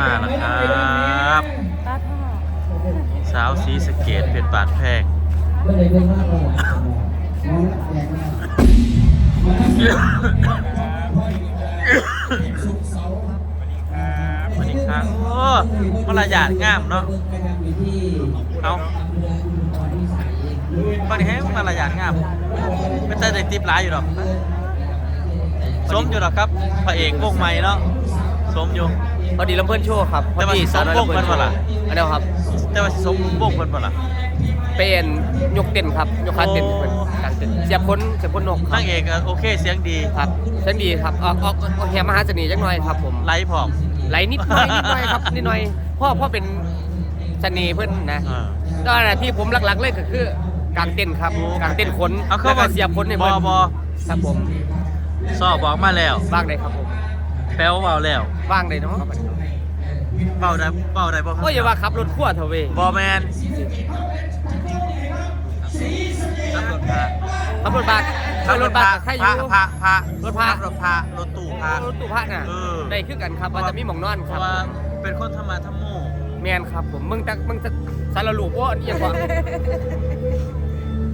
มาแล้วครับ ป้าพ่อสาวสีสะเกตเป็นบาดแพงก็เลยเป็นมากกว่าน้องแดงมากสุกเสาร์สวัสดีครับโอ้มารยาทงามเนาะอยู่ที่เอาอำเภออุดรพิสัยบันนี้ให้มารยาทงามไม่แต่ได้ติปหลายอยู่หรอกสมอยู่หรอกครับพระเอกวงใหม่เนาะสมอยู่ พอดีลำเพื่อนโชว์ครับพแต่อว่าดีสมวงเพิ่นบ่ล่ะอันเดียวครับ แต่ว่าสิสมวงเพิ่นบ่ล่ะเป็นยกเต้นครับยกขาเต้นโอ้เป็นการเต้นเสียบพ้นเสียบพ้นนกครันาบงเอกอะโอเคเสียงดีครับเส้นดีครับออกออกออกแหมมหาเสน่ห์จังหน่อยครับ ผมไลฟ์พร้อมไหลนิดหน่อยนิดหน่อยครับนิดหน่อยพ่อพ่อเป็นเสน่ห์เพื่อนนะอ่าก็นะที่ผมหลักๆเลยก็คือกางเต้นครับกางเต้นขนเอาเข้าแล้วก็มาเสียบพ้นในบเพื่ออนบอครับผมซอบอกมาแล้วว่างได้ครับผม แปลว่าเบาแล้วว่างได้เนาะเบาได้เบาได้บ่ครับโอ้ยอย่าว่าขับรถขั้วเถอะเว้ยบอแมนขับรถพาขับรถบัสขับรถบัสกับใครอพระยู่พระพระรถพระรถพระรถตู้พระรถตู้พระน่ะเออ ได้คือกันครับว่าจะมีหมองนอนเพครัราะบ ว่าเป็นคนธรรมะธรรมโมแมนครับผมมึงตักมึงจะสารลูกว่าอันนี้ยังว่า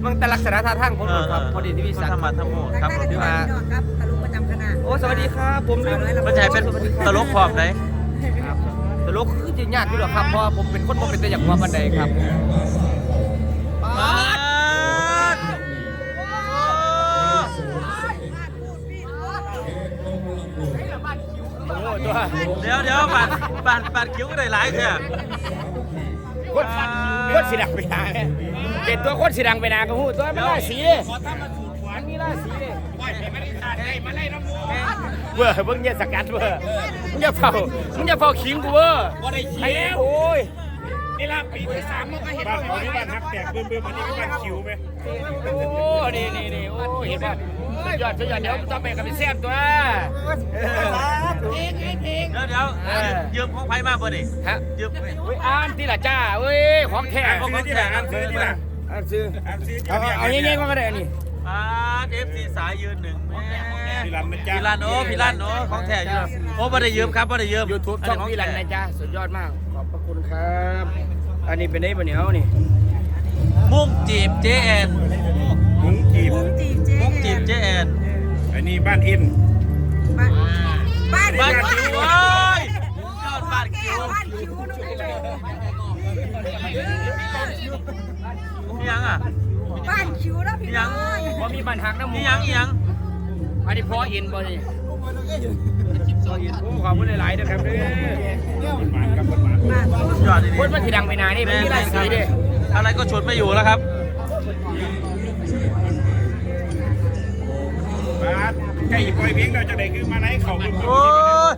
มึงแต่ลักษณะท่าทางผมครับพอดีที่พี่คนสักธรรมะธรรมโมครับรถพี่พระครับ โอ้สวัสดีครับผมลืมมันจะให้เป็นตลกพร้อมไหนครับตลกคือจริงยากอยู่หรอกครับเพราะว่าผมเป็นคนบ่เป็นแต่อย่างว่าบันไดครับมาดโอ้โอ้ตัวเดี๋ยวเดี๋ยวปัดปัดปัดคิ้วก็ได้หลายเถอะคนคนสีดังไปนาเป็นตัวคนสีดังไปนาก็หูตัวไม่ได้สีมันมีราสี เลยเว้อเบิ่งเนี่ยสกัดเว้อมึงอย่าเฝ้ามึงอย่าเฝ้าขิงกูเว้อบ่ได้ขิงโอ้ยนี่ละปีที่สามมันก็เห็นบ้านเขาที่บ้านฮักแตกบึ้มบึ้มอันนี้ก็บ้านคิวไหมโอ้นี่นี่นี่โอ้เห็นป่ะสุดยอดสุดยอดเดี๋ยวต้องไปกับเป็นแซ่บตัวเดี๋ยวเดี๋ยวเอ้ยยืมของไผมาบ่ดิฮะยืมเว้ยอ่านที่ละจ้าเว้ยของแท้อ่านซื้อที่ละอ่านซื้อที่ละอ่านซื้ออ่านซื้อเอาเอาเงี้ยๆก็ได้นี่ อ่าเอฟซีสายยืนหนึ่งแม่พี่รันนะจ๊ะ พี่ลันโอ้พี่ลันโอ้ของแท้อยู่แล้วโอ้บ่ได้ยืมครับบ่ได้ยืมยูทูบอัช่องขพี่รันแท้นะจ๊ะสุดยอดมาก ขอบพระคุณครับ อันนี้เป็นไอ้บะเหนียวนี่ มุ่งจีบเจแอนมุ้งจีบจีบเจ๊มุ่งจีบเจแอนอันนี้บ้านอิน บ้านบ้านคิวเอ้ยยอดบ้านคิวบ้านคิวน้องเจ๊นี่ยังอะ บ้านคิวนะพี่นี่ยังพอมีบันทักน้ำหมูนี่ยังนี่ยังอันนี้พออินบ่นี่พออินโอ้ขอบคุณหลายๆนะครับเด้อคนหวานครับคนหวานบ้านยอดดีคนมันที่ดังไปนานนี่มันมีราศีดิอะไรก็ฉุดไม่อยู่แล้วครับบ้านใกล้ปล่อยเพียงเราจะได้คือมาไหนเขาบึ้มบึ้มโอ้ย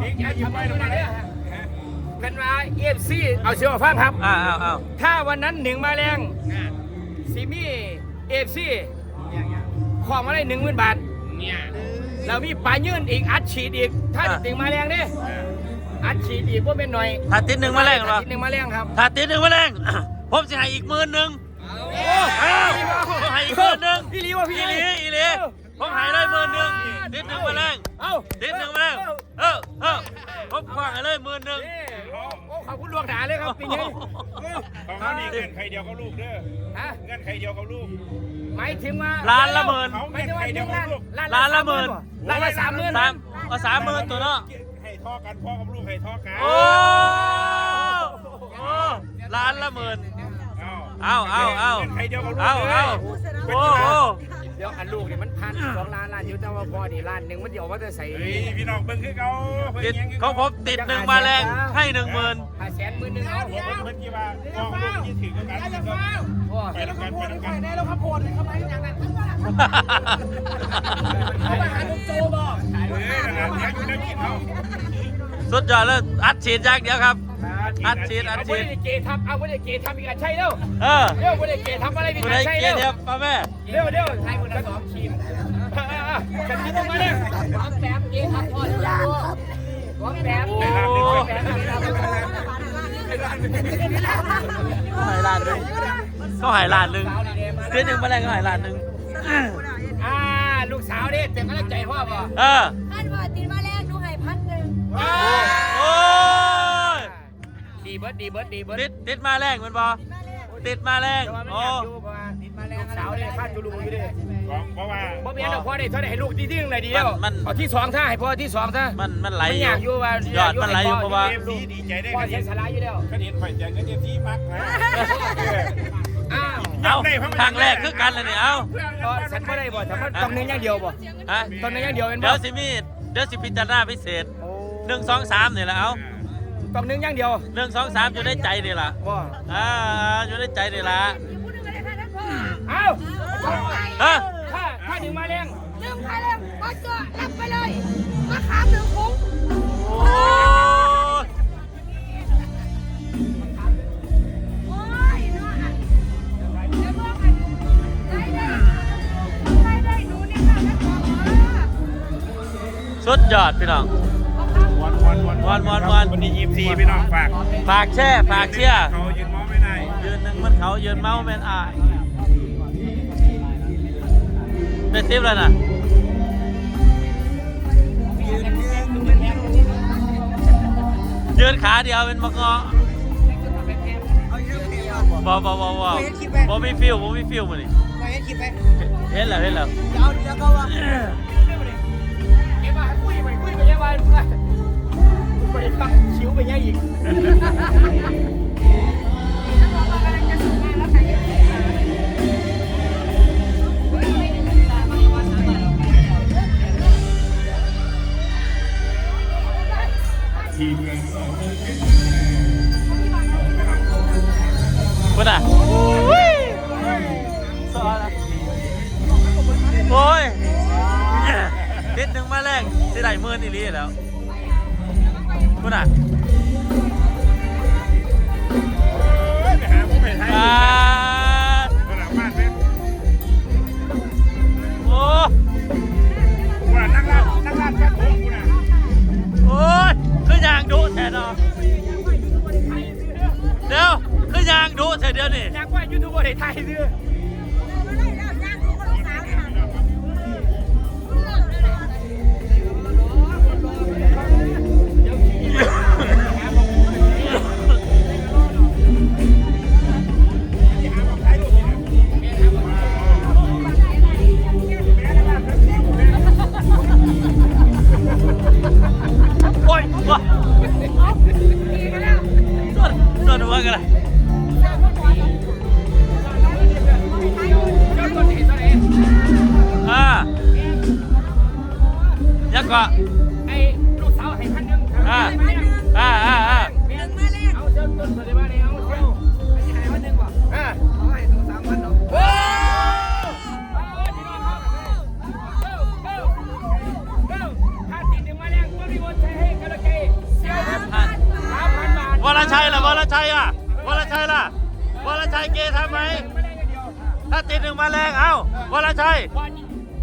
เพียงอย่าหยิบไปทำไมเนี่ยเป็นว่าเอฟซีเอาเชือกฟังครับอ้าวอ้าวอ้าวถ้าวันนั้นหนึ่งมาแรง ซีมี่เอฟซีของมาได้หนึ่งหมื่นบาทเนี่ยเรามีปลายื่นอีกอัดฉีดอีก ถ้าติดมาแรงเนี่ยอัดฉีดอีกว่าเป็นหน่อย ถ้าติดหนึ่งมาแรงเหรอติดหนึ่งมาแรงครับ ถ้าติดหนึ่งมาแรงผมจะให้อีกหมื่นหนึ่งโอ้อ้าวผมให้อีกหมื่นหนึ่งพี่ลีว่าพี่อีหลีอีหลีผมให้เลยหมื่นหนึ่งติดหนึ่งมาแรงเอ้าติดหนึ่งมาแรงเออเออผมคว้างให้เลยหมื่นหนึ่งนี่โอ้ ขอบคุณดวงดาเลยครับปีนี้ของเขานี่เงินใครเดียวกับลูกเด้อฮะเงินใครเดียวกับลูกหมายถึงว่าล้านละหมื่น เขาไม่เงินใช่ใครว่าเดียวกับลูกล้านละหมื่นล้านละสามหมื่นสามเอาสามหมื่นตัวเนาะให้ท่อกันพ่อกับลูกให้ท่อกันโอ้โอ้ล้านละหมื่น เอาเอาเอาเงินใครเดียวกับลูกเอาเอาโอ้โห เดี๋ยวอันลูกเนี่ยมันพันสองล้านล้านอยู่แต่ว่าพอนี่ล้านหนึ่งมันเดี๋ยวว่าจะใส่เฮ้ยพี่น้องเบิ่งคือเขาเพิ่นติดยังคือของผมติดหนึ่งมาแรงให้หนึ่งหมื่นห้าแสนหมื่นหนึ่งเอาเพิ่นเพิ่นกี่ว่าพ่อกับลูกยี่ถือกันกันพ่อไปแล้วกันไปแล้วกันได้แล้วครับโพดเข้ามาอย่างนั้นเขามาหาลูกโจบอกเฮ้ยนั่นน่ะเดี๋ยวอยู่ในนี่เขาสุดยอดเลยอัดฉีดอย่างเดียวครับ อัดฉีดอัดเอาฉีไม่ดได้เกทับเอาไม่ได้เกทับอีกอันใช่เร็วเออเร็วไม่ได้เกทับอะไรอีกคุณอัได้นใช่เกียเร็รวติครับป้าแม่ เร็วเร็วไทยคนละสองทีมฉันคิดตรงนั้นเนี่ยหวังแป๊บเกทับพอแล้วหวังแป๊บโอ้แป๊บเขาหายล้านหนึ่งเขาหายล้านหนึ่งเดือนหนึ่งมาแรงเขาหายล้านหนึ่งอ่าลูกสาวนี่เต็มกำลังใจพ่อป่ะเออท่านว่าตีมาแรกดูให้พันหนึ่งโอ้บิร์ดดีเบิร์ดดีเบิร์ดติดติดมาแรงแมันบ่ติดมาแรงแต่ว่าไม่โอ้ สาวเนี่ยคาดจุลูอยู่ดิเพราะว่า บ่เปลี่ยนดอกพ่อได้เท่าไหร่ให้ลูกที่ที่หนึ่งเลยดีแล้วเอาที่สองท่าให้พ่อที่สองท่ามันมันไหลมันอยากอยู่ว่ายอดมันไหลอยู่เพราะว่า เอฟซีดีใจได้พ่อกันเสียสาระอยู่แล้วก็เห็นข่อยแจกเงินเอฟซีมากนะอ้าวเอาทางแรกคือกันเลยนี่เอาก็ฉันไม่ได้บ่ฉันว่าต้องเน้นอย่างเดียวบ่ฮะต้องเน้นอย่างเดียวเป็นบ่เดี๋ยวสิมีเดี๋ยวสิพิจารณาพิเศษหนึ่งสองสามนี่แหละเอาต้องเน้นอย่างเดียวหนึ่งสองสามอยู่ในใจนี่ล่ะบ่อ่าอยู่ในใจนี่ล่ะ เอ้าฮะถ้าถ้าดึงมาแรงลืมใครเลยก็เจอรับไปเลยมาขามหนึ่งคุ้งโอ้ยโอ้ยเนาะเดี๋ยวเมื่อกันได้ได้ได้ได้หนูเนี่ยค่ะแม่ขอเออสุดยอดพี่น้องวันวันวันวันวันวันวันนี้ยี่สิบสี่พี่น้องฝากฝากแช่ฝากเชียร์เขายืนมองไม่ได้ยืนหนึ่งมันเขายืนเมาแมนอาย เป็นทิปแล้วนะยืนขาเดียวเป็นมะเงาะบอบอบอบอบอมีฟิลบอมีฟิลมาดิเห็นแล้วเห็นแล้วไปปักชิวไปแยังอีก อ้ยนิดนึงมาแรกสิได้หมื่นอีหลีแล้วคุณอะไปหาผู้ไปไทยอ่าระดับบ้านไหมโอ้ว่านั่งเล่านั่งเล่าแค่โค้งกูน่ะโอ้ยคือยางดุแท้เนาะเดี๋ยวคือยางดุแท้เดี๋ยวนี่อยากว่ายูทูบเบอร์ไทยซื้อ วนส่วนหัวกันละเจ้าต้นเหตุต้นเหตุอ่ายังก็ไอ้ลูกสาวให้พันหนึ่งอ่าอ่าอ่าอ่าหนึ่งมาแรกเอาเจ้าต้นมาเลยบ้านนี้เอา ถ้าติดหนึ่งมาแรงเอ้าวรชัย วัน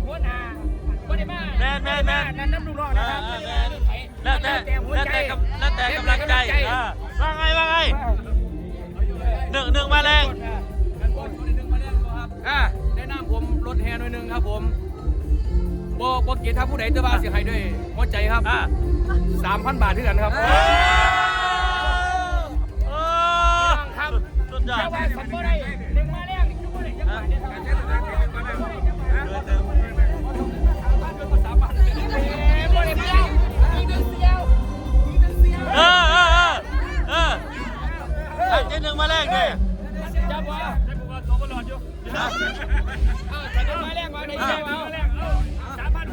วันอาวันได้มาแม่นแม่นแม่น นั่นน้ำลูกน้องนะครับแล้วแต่แล้วแต่กำแล้วแต่กำลังใจอ่าว่าไงว่าไงหนึ่งหนึ่งมาแรงอ่าแนะนำผมรถแฮหน่อยหนึงครับผมบ่บ่เกียรติถ้าผู้ใดเตอร์บาเสียหายด้วยหัวใจครับอ่า3,000บาทเท่ากันครับ โอ้ครับสุดยอด แค่ว่าสันบ่ได้ คือบ่ได้จังหวะเดียวครับบ่ได้มาอีกหนึ่งเออเออเออเออถ้าติดหนึ่งมาแรงเนี่ยจับว่าอ่เอาถ้าหนึ่งมาแรกมาได้ใจเอาสามพัน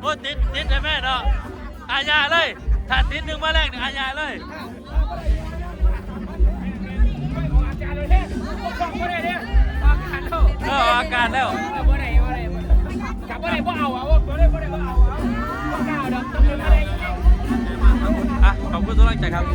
โอ้ติดติดเลยแม่เนาะอาญาเลยถ้าติดหนึ่งมาแรกเนี่ยอาญาเลย บ่ได้เนี่ยออาการแล้วเออออกอาการแล้วบ่ได้บ่ได้จับบ่ได้บ่เอาอะบ่ได้บ่ได้บ่เอาอะบ่กล้าดอกต้องหนึ่งมาแรอะ ขอบคุณทุกท่านใจครับ